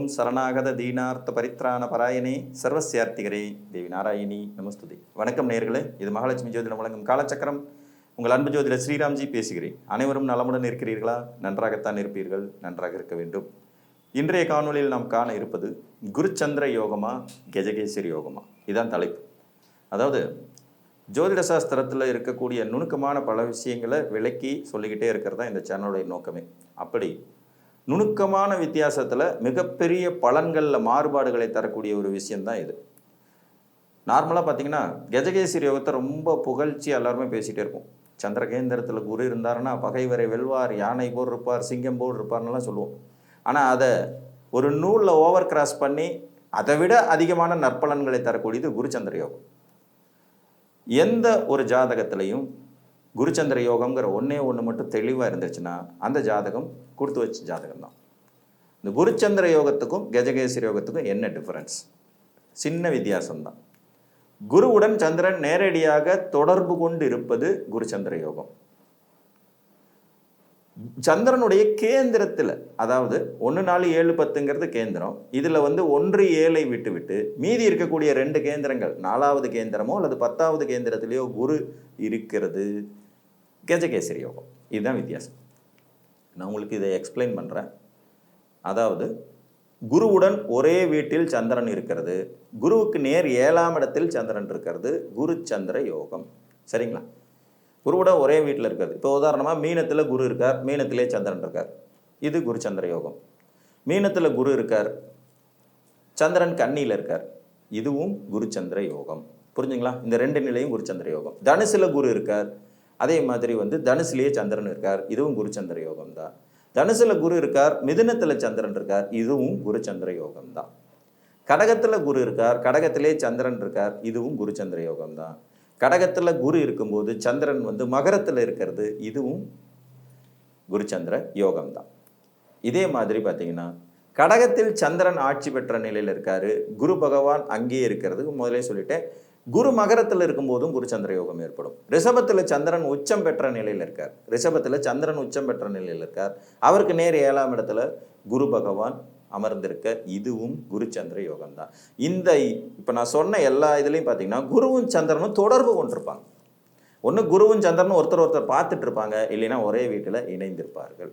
ஓம் சரணாகத தீனார்த்த பரித்ராண பராயணே சர்வசியார்த்திகரே தேவி நாராயணி நமஸ்துதி. வணக்கம் நேர்களே இது மகாலட்சுமி ஜோதிடம் வழங்கும் காலச்சக்கரம் உங்கள் அன்பு ஜோதிடர் ஸ்ரீராம்ஜி பேசுகிறேன். அனைவரும் நலமுடன் இருக்கிறீர்களா? நன்றாகத்தான் இருப்பீர்கள் நன்றாக இருக்க வேண்டும். இன்றைய காணொளியில் நாம் காண இருப்பது குருச்சந்திர யோகமா கெஜகேசரி யோகமா? இதுதான் தலைப்பு. அதாவது ஜோதிட சாஸ்திரத்தில் இருக்கக்கூடிய நுணுக்கமான பல விஷயங்களை விளக்கி சொல்லிக்கிட்டே இருக்கிறது தான் இந்த சேனலுடைய நோக்கமே. அப்படி நுணுக்கமான வித்தியாசத்தில் மிகப்பெரிய பலன்களில் மாறுபாடுகளை தரக்கூடிய ஒரு விஷயம்தான் இது. நார்மலாக பார்த்தீங்கன்னா கஜகேசரி யோகத்தை ரொம்ப புகழ்ச்சி எல்லாருமே பேசிகிட்டே இருப்போம். சந்திரகேந்திரத்தில் குரு இருந்தாருன்னா பகைவரை வெல்வார் யானை போல் இருப்பார் சிங்கம் போல் இருப்பார்னுலாம் சொல்லுவோம். ஆனால் அதை ஒரு நூலில் ஓவர் கிராஸ் பண்ணி அதை விட அதிகமான நற்பலன்களை தரக்கூடியது குருச்சந்திர யோகம். எந்த ஒரு ஜாதகத்திலையும் குருச்சந்திர யோகம்ங்கிற ஒன்றே ஒன்று மட்டும் தெளிவாக இருந்துச்சுன்னா அந்த ஜாதகம் கொடுத்து வச்ச ஜாதகம் தான் இந்த குருச்சந்திர யோகத்துக்கும் கஜகேசரி யோகத்துக்கும் என்ன டிஃப்ரென்ஸ் சின்ன வித்தியாசம்தான். குருவுடன் சந்திரன் நேரடியாக தொடர்பு கொண்டு இருப்பது குருச்சந்திர யோகம். சந்திரனுடைய கேந்திரத்தில் அதாவது ஒன்று நாலு ஏழு பத்துங்கிறது கேந்திரம். இதில் வந்து ஒன்று ஏழை விட்டு விட்டு மீதி இருக்கக்கூடிய ரெண்டு கேந்திரங்கள் நாலாவது கேந்திரமோ அல்லது பத்தாவது கேந்திரத்திலேயோ குரு இருக்கிறது. கஜகேசரி யோகம் இதுதான் வித்தியாசம். நான் உங்களுக்கு இதை எக்ஸ்பிளைன் பண்ணுறேன் அதாவது குருவுடன் ஒரே வீட்டில் சந்திரன் இருக்கிறது. குருவுக்கு நேர் ஏழாம் இடத்தில் சந்திரன் இருக்கிறது. குரு சந்திர யோகம். சரிங்களா? குருவோட ஒரே வீட்டில் இருக்கிறது. இப்போ உதாரணமாக மீனத்தில் குரு இருக்கார். மீனத்திலே சந்திரன் இருக்கார். இது குரு சந்திர யோகம். மீனத்தில் குரு இருக்கார். சந்திரன் கண்ணியில் இருக்கார். இதுவும் குரு சந்திர யோகம். புரிஞ்சுங்களா? இந்த ரெண்டு நிலையும் குரு சந்திர யோகம். தனுசுல குரு இருக்கார். அதே மாதிரி வந்து தனுசுலேயே சந்திரன் இருக்கார். இதுவும் குருச்சந்திர யோகம் தான். தனுசுல குரு இருக்கார் மிதுனத்தில் சந்திரன் இருக்கார் இதுவும் குரு சந்திர யோகம் தான். கடகத்தில் குரு இருக்கார் கடகத்திலே சந்திரன் இருக்கார் இதுவும் குரு சந்திர யோகம் தான். கடகத்தில் குரு இருக்கும்போது சந்திரன் வந்து மகரத்தில் இருக்கிறது இதுவும் குருச்சந்திர யோகம் தான். இதே மாதிரி பார்த்தீங்கன்னா கடகத்தில் சந்திரன் ஆட்சி பெற்ற நிலையில் இருக்காரு. குரு பகவான் அங்கேயே இருக்கிறது. முதலே சொல்லிட்டேன் குரு மகரத்தில் இருக்கும்போதும் குருச்சந்திர யோகம் ஏற்படும். ரிஷபத்தில் சந்திரன் உச்சம் பெற்ற நிலையில் இருக்கார். ரிஷபத்தில் சந்திரன் உச்சம் பெற்ற நிலையில் இருக்கார். அவருக்கு நேர் ஏழாம் இடத்துல குரு பகவான் அமர்ந்திருக்க இதுவும் குரு சந்திர யோகம் தான். இந்த இப்போ நான் சொன்ன எல்லா இதுலேயும் பார்த்தீங்கன்னா குருவும் சந்திரனும் தொடர்பு கொண்டிருப்பாங்க. ஒன்று குருவும் சந்திரனும் ஒருத்தர் ஒருத்தர் பார்த்துட்டு இருப்பாங்க. இல்லைன்னா ஒரே வீட்டில் இணைந்திருப்பார்கள்.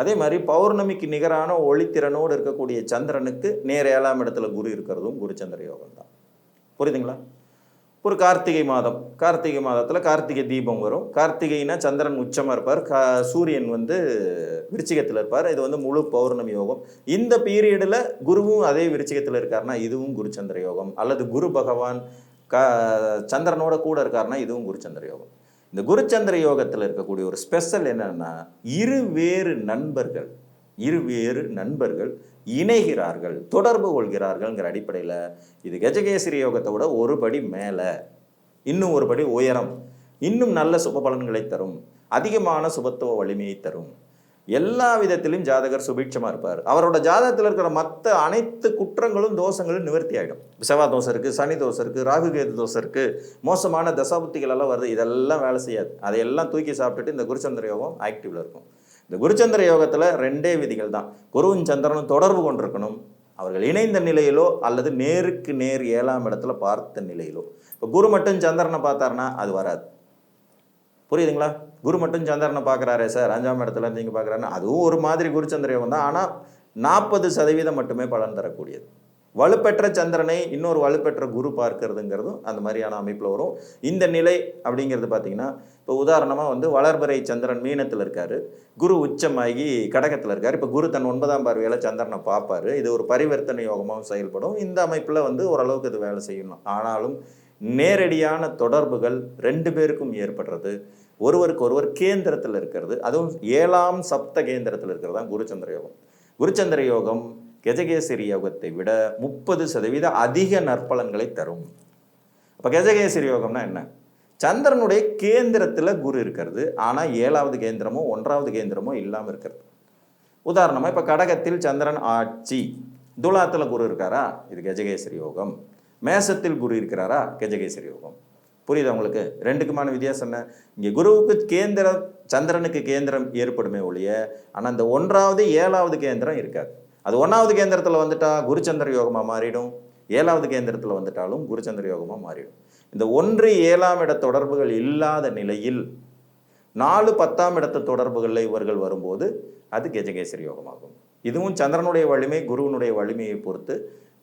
அதே மாதிரி பௌர்ணமிக்கு நிகரான ஒளித்திறனோடு இருக்கக்கூடிய சந்திரனுக்கு நேர் ஏழாம் இடத்துல குரு இருக்கிறதும் குருச்சந்திர யோகம் தான். புரியுதுங்களா? ஒரு கார்த்திகை மாதம். கார்த்திகை மாதத்தில் கார்த்திகை தீபம் வரும். கார்த்திகைனா சந்திரன் உச்சமாக இருப்பார். கா சூரியன் வந்து விருச்சிகத்தில் இருப்பார். இது வந்து முழு பௌர்ணமி யோகம். இந்த பீரியடில் குருவும் அதே விருச்சிகத்தில் இருக்காருன்னா இதுவும் குருச்சந்திர யோகம். அல்லது குரு பகவான் க சந்திரனோட கூட இருக்காருன்னா இதுவும் குருச்சந்திர யோகம். இந்த குருச்சந்திர யோகத்தில் இருக்கக்கூடிய ஒரு ஸ்பெஷல் என்னன்னா இரு வேறு நண்பர்கள். இரு வேறு நண்பர்கள் இணைகிறார்கள் தொடர்பு கொள்கிறார்கள்ங்கிற அடிப்படையில் இது கஜகேசரி யோகத்தை விட ஒரு படி மேலே. இன்னும் ஒரு படி உயரம். இன்னும் நல்ல சுப பலன்களை தரும். அதிகமான சுபத்துவ வலிமையை தரும். எல்லா விதத்திலும் ஜாதகர் சுபீட்சமாக இருப்பார். அவரோட ஜாதகத்தில் இருக்கிற மற்ற அனைத்து குற்றங்களும் தோஷங்களும் நிவர்த்தி ஆகிடும் செவ்வாய் தோசை இருக்குது சனி தோசை இருக்குது ராகு கேது தோசை இருக்குது மோசமான தசாபுத்திகள் எல்லாம் வருது. இதெல்லாம் வேலை செய்யாது. அதையெல்லாம் தூக்கி சாப்பிட்டுட்டு இந்த குருச்சந்திர யோகம் ஆக்டிவில் இருக்கும். இந்த குருச்சந்திர யோகத்தில் ரெண்டே விதிகள் தான். குருவும் சந்திரனும் தொடர்பு கொண்டிருக்கணும். அவர்கள் இணைந்த நிலையிலோ அல்லது நேருக்கு நேர் ஏழாம் இடத்துல பார்த்த நிலையிலோ. இப்போ குரு மட்டும் சந்திரனை பார்த்தாருன்னா அது வராது. புரியுதுங்களா? குரு மட்டும் சந்திரனை பார்க்குறாரே சார் அஞ்சாம் இடத்துல நீங்கள் பார்க்குறாருன்னா அதுவும் ஒரு மாதிரி குருச்சந்திர யோகம் தான். ஆனால் நாற்பது சதவீதம் மட்டுமே பலன் தரக்கூடியது. வலுப்பெற்ற சந்திரனை இன்னொரு வலுப்பெற்ற குரு பார்க்கறதுங்கிறதும் அந்த மாதிரியான அமைப்பில் வரும். இந்த நிலை அப்படிங்கிறது பார்த்தீங்கன்னா இப்போ உதாரணமாக வந்து வளர்பறை சந்திரன் மீனத்தில் இருக்கார். குரு உச்சமாகி கடகத்தில் இருக்கார். இப்போ குரு தன் ஒன்பதாம் பார்வையில் சந்திரனை பார்ப்பார். இது ஒரு பரிவர்த்தனை யோகமாகவும் செயல்படும். இந்த அமைப்பில் வந்து ஓரளவுக்கு இது வேலை செய்யணும். ஆனாலும் நேரடியான தொடர்புகள் ரெண்டு பேருக்கும் ஏற்படுறது. ஒருவருக்கு ஒருவர் கேந்திரத்தில் இருக்கிறது. அதுவும் ஏழாம் சப்த கேந்திரத்தில் இருக்கிறது தான் குருச்சந்திர யோகம். குருச்சந்திர யோகம் கஜகேசரி யோகத்தை விட முப்பது சதவீத அதிக நற்பலன்களை தரும். அப்போ கஜகேசரி யோகம்னா என்ன? சந்திரனுடைய கேந்திரத்தில் குரு இருக்கிறது. ஆனால் ஏழாவது கேந்திரமோ ஒன்றாவது கேந்திரமோ இல்லாமல் இருக்கிறது. உதாரணமாக இப்போ கடகத்தில் சந்திரன் ஆட்சி. துலாத்தில் குரு இருக்காரா? இது கஜகேசரி யோகம் மேசத்தில் குரு இருக்கிறாரா? கஜகேசரி யோகம் புரியுதா உங்களுக்கு? ரெண்டுக்குமான வித்தியாசம் என்ன? இங்கே குருவுக்கு கேந்திரம் சந்திரனுக்கு கேந்திரம் ஏற்படுமே ஒழிய ஆனால் இந்த ஒன்றாவது ஏழாவது கேந்திரம் இருக்காது. அது ஒன்றாவது கேந்திரத்தில் வந்துட்டால் குருச்சந்திர யோகமாக மாறிடும். ஏழாவது கேந்திரத்தில் வந்துட்டாலும் குருச்சந்திர யோகமாக மாறிடும். இந்த ஒன்று ஏழாம் இட தொடர்புகள் இல்லாத நிலையில் நாலு பத்தாம் இடத்து தொடர்புகளில் இவர்கள் வரும்போது அது கெஜகேசரி யோகமாகும். இதுவும் சந்திரனுடைய வலிமை குருவினுடைய வலிமையை பொறுத்து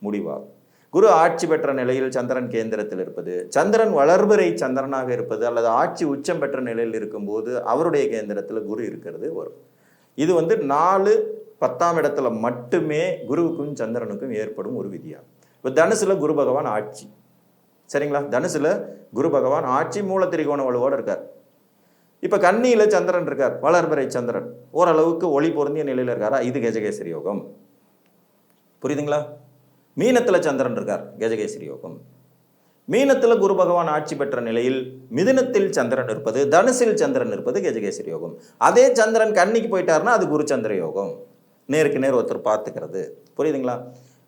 முடிவாகும். குரு ஆட்சி பெற்ற நிலையில் சந்திரன் கேந்திரத்தில் இருப்பது சந்திரன் வளர்பிறை சந்திரனாக இருப்பது அல்லது ஆட்சி உச்சம் பெற்ற நிலையில் இருக்கும்போது அவருடைய கேந்திரத்தில் குரு இருக்கிறது வரும். இது வந்து நாலு பத்தாம் இடத்துல மட்டுமே குருவுக்கும் சந்திரனுக்கும் ஏற்படும் ஒரு விதியாகும் இப்போ தனுசில் குரு பகவான் ஆட்சி. சரிங்களா? தனுசில் குரு பகவான் ஆட்சி மூல திரிகோண வலுவோடு இருக்கார். இப்போ கன்னியில் சந்திரன் இருக்கார். வளர்பிறை சந்திரன். ஓரளவுக்கு ஒளி பொருந்திய நிலையில் இருக்காரா? இது கஜகேசரி யோகம். புரியுதுங்களா? மீனத்தில் சந்திரன் இருக்கார். கஜகேசரி யோகம். மீனத்தில் குரு பகவான் ஆட்சி பெற்ற நிலையில் மிதுனத்தில் சந்திரன் இருப்பது தனுசில் சந்திரன் இருப்பது கஜகேசரி யோகம். அதே சந்திரன் கன்னிக்கு போயிட்டாருன்னா அது குரு சந்திர யோகம். நேருக்கு நேர் ஒருத்தர் பார்த்துக்கிறது. புரியுதுங்களா?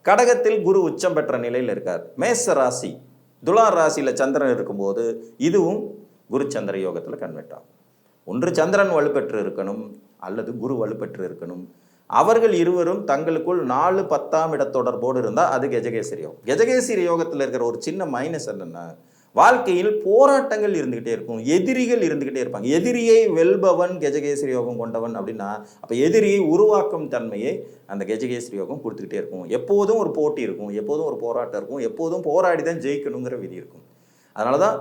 கடகத்தில் குரு உச்சம் பெற்ற நிலையில் இருக்கார். மேச ராசி துலார் ராசியில் சந்திரன் இருக்கும்போது இதுவும் குரு சந்திர யோகத்தில் கன்வெர்ட் ஆகும். ஒன்று சந்திரன் வலுப்பெற்று இருக்கணும் அல்லது குரு வலுப்பெற்று இருக்கணும். அவர்கள் இருவரும் தங்களுக்குள் நாலு பத்தாம் இட தொடர்போடு இருந்தால் அது கெஜகேசரி யோகம். கெஜகேசரி யோகத்தில் இருக்கிற ஒரு சின்ன மைனஸ் என்னன்னா வாழ்க்கையில் போராட்டங்கள் இருந்துகிட்டே இருக்கும் எதிரிகள் இருந்துகிட்டே இருப்பாங்க. எதிரியை வெல்பவன் கெஜகேசரி யோகம் கொண்டவன் அப்படின்னா அப்போ எதிரியை உருவாக்கும் தன்மையை அந்த கெஜகேசரி யோகம் கொடுத்துக்கிட்டே இருக்கும். எப்போதும் ஒரு போட்டி இருக்கும் எப்போதும் ஒரு போராட்டம் இருக்கும் எப்போதும் போராடி தான் ஜெயிக்கணுங்கிற விதி இருக்கும். அதனால தான்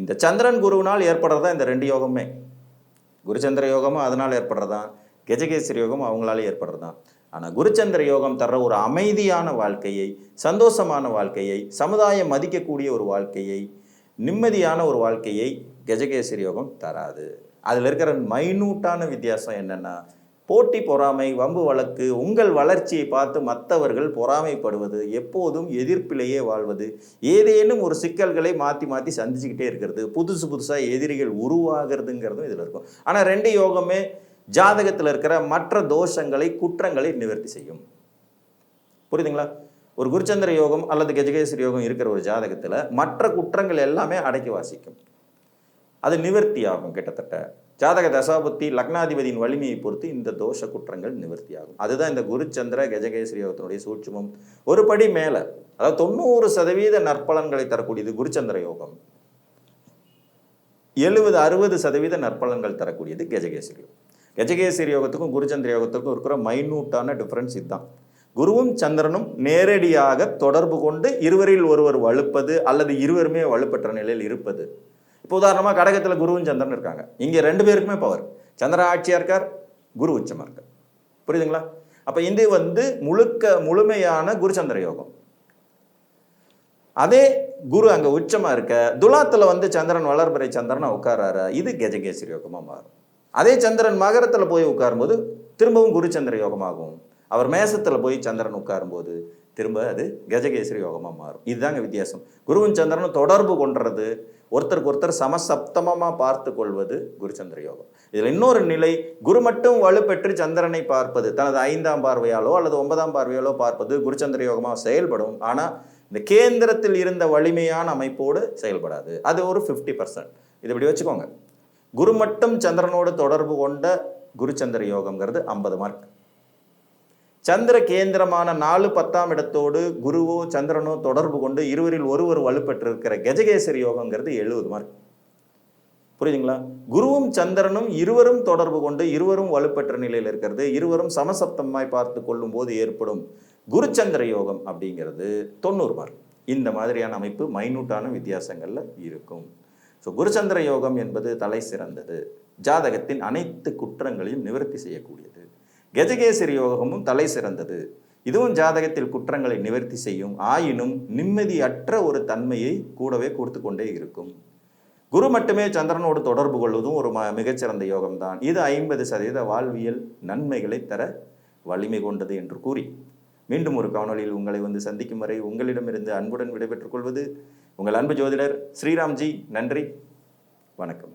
இந்த சந்திரன் குருவினால் ஏற்படுறதா இந்த ரெண்டு யோகமே. குருச்சந்திர யோகமும் அதனால் ஏற்படுறதான் கெஜகேசரி யோகம் அவங்களால ஏற்படுறதான் ஆனால் குருச்சந்திர யோகம் தர்ற ஒரு அமைதியான வாழ்க்கையை சந்தோஷமான வாழ்க்கையை சமுதாயம் மதிக்கக்கூடிய ஒரு வாழ்க்கையை நிம்மதியான ஒரு வாழ்க்கையை கெஜகேசரி யோகம் தராது. அதில் இருக்கிற மைனூட்டான வித்தியாசம் என்னென்னா போட்டி பொறாமை வம்பு வழக்கு உங்கள் வளர்ச்சியை பார்த்து மற்றவர்கள் பொறாமைப்படுவது எப்போதும் எதிர்ப்பிலேயே வாழ்வது ஏதேனும் ஒரு சிக்கல்களை மாற்றி மாற்றி சந்திச்சுக்கிட்டே இருக்கிறது புதுசு புதுசாக எதிரிகள் உருவாகிறதுங்கிறதும் இதில் இருக்கும். ஆனால் ரெண்டு யோகமே ஜாதகத்தில் இருக்கிற மற்ற தோஷங்களை குற்றங்களை நிவர்த்தி செய்யும். புரியுதுங்களா? ஒரு குருச்சந்திர யோகம் அல்லது கஜகேசரி யோகம் இருக்கிற ஒரு ஜாதகத்தில் மற்ற குற்றங்கள் எல்லாமே அடக்கி வாசிக்கும். அது நிவர்த்தி ஆகும் கிட்டத்தட்ட. ஜாதக தசாபுத்தி லக்னாதிபதியின் வலிமையை பொறுத்து இந்த தோஷ குற்றங்கள் நிவர்த்தி ஆகும் அதுதான் இந்த குருச்சந்திர கஜகேசரி யோகத்தினுடைய சூட்சமம். ஒரு படி மேலே அதாவது தொண்ணூறு சதவீத நற்பலன்களை தரக்கூடியது குருச்சந்திர யோகம். எழுபது அறுபது சதவீத நற்பலன்கள் தரக்கூடியது கஜகேசரி யோகம். கஜகேசரி யோகத்துக்கும் குருச்சந்திர யோகத்துக்கும் இருக்கிற மைனூட்டான டிஃப்ரென்ஸ் இதுதான். குருவும் சந்திரனும் நேரடியாக தொடர்பு கொண்டு இருவரில் ஒருவர் வலுப்பது அல்லது இருவருமே வலுப்பெற்ற நிலையில் இருப்பது. இப்போ உதாரணமாக கடகத்தில் குருவும் சந்திரன் இருக்காங்க. இங்கே ரெண்டு பேருக்குமே பவர் சந்திரன் ஆட்சியாக இருக்கார் குரு உச்சமாக இருக்கார். புரியுதுங்களா? அப்போ இது வந்து முழுக்க முழுமையான குருச்சந்திர யோகம். அதே குரு அங்கே உச்சமாக இருக்க துலாத்தில் வந்து சந்திரன் வளர்பிறை சந்திரனை உட்காராரு இது கஜகேசரி யோகமாக மாறும். அதே சந்திரன் மகரத்தில் போய் உட்காரும்போது திரும்பவும் குருச்சந்திர யோகமாகும். அவர் மேசத்தில் போய் சந்திரன் உட்காரும்போது திரும்ப அது கஜகேசரி யோகமாக மாறும். இதுதாங்க வித்தியாசம். குருவும் சந்திரனும் தொடர்பு கொண்டுறது ஒருத்தருக்கு ஒருத்தர் சமசப்தமமாக பார்த்து கொள்வது குருச்சந்திர யோகம். இதில் இன்னொரு நிலை குரு மட்டும் வலுப்பெற்று சந்திரனை பார்ப்பது தனது ஐந்தாம் பார்வையாலோ அல்லது ஒன்பதாம் பார்வையாலோ பார்ப்பது குருச்சந்திர யோகமாக செயல்படும். ஆனால் இந்த கேந்திரத்தில் இருந்த வலிமையான அமைப்போடு செயல்படாது. அது ஒரு ஃபிஃப்டி பர்சன்ட் இது இப்படி வச்சுக்கோங்க. குரு மட்டும் சந்திரனோடு தொடர்பு கொண்ட குருச்சந்திர யோகம்ங்கிறது ஐம்பது மார்க் சந்திர கேந்திரமான நாலு பத்தாம் இடத்தோடு குருவோ சந்திரனோ தொடர்பு கொண்டு இருவரில் ஒருவர் வலுப்பெற்றிருக்கிற கஜகேசரி யோகங்கிறது எழுபது மார்க் புரியுதுங்களா? குருவும் சந்திரனும் இருவரும் தொடர்பு கொண்டு இருவரும் வலுப்பெற்ற நிலையில் இருக்கிறது. இருவரும் சமசப்தமாய் பார்த்து கொள்ளும் போது ஏற்படும் குருச்சந்திர யோகம் அப்படிங்கிறது தொண்ணூறு மார்க் இந்த மாதிரியான அமைப்பு மைனூட்டான வித்தியாசங்களில் இருக்கும். ஸோ குருச்சந்திர யோகம் என்பது தலை சிறந்தது. ஜாதகத்தின் அனைத்து குற்றங்களையும் நிவர்த்தி செய்யக்கூடியது. கஜகேசரி யோகமும் தலை சிறந்தது. இதுவும் ஜாதகத்தில் குற்றங்களை நிவர்த்தி செய்யும். ஆயினும் நிம்மதியற்ற ஒரு தன்மையை கூடவே கொடுத்து கொண்டே இருக்கும். குரு மட்டுமே சந்திரனோடு தொடர்பு கொள்வதும் ஒரு ம மிகச்சிறந்த யோகம்தான். இது ஐம்பது சதவீத வாழ்வியல் நன்மைகளை தர வலிமை கொண்டது என்று கூறி மீண்டும் ஒரு காணொலியில் உங்களை வந்து சந்திக்கும் வரை உங்களிடமிருந்து அன்புடன் விடைபெற்றுக் கொள்வது உங்கள் அன்பு ஜோதிடர் ஸ்ரீராம்ஜி. நன்றி. வணக்கம்.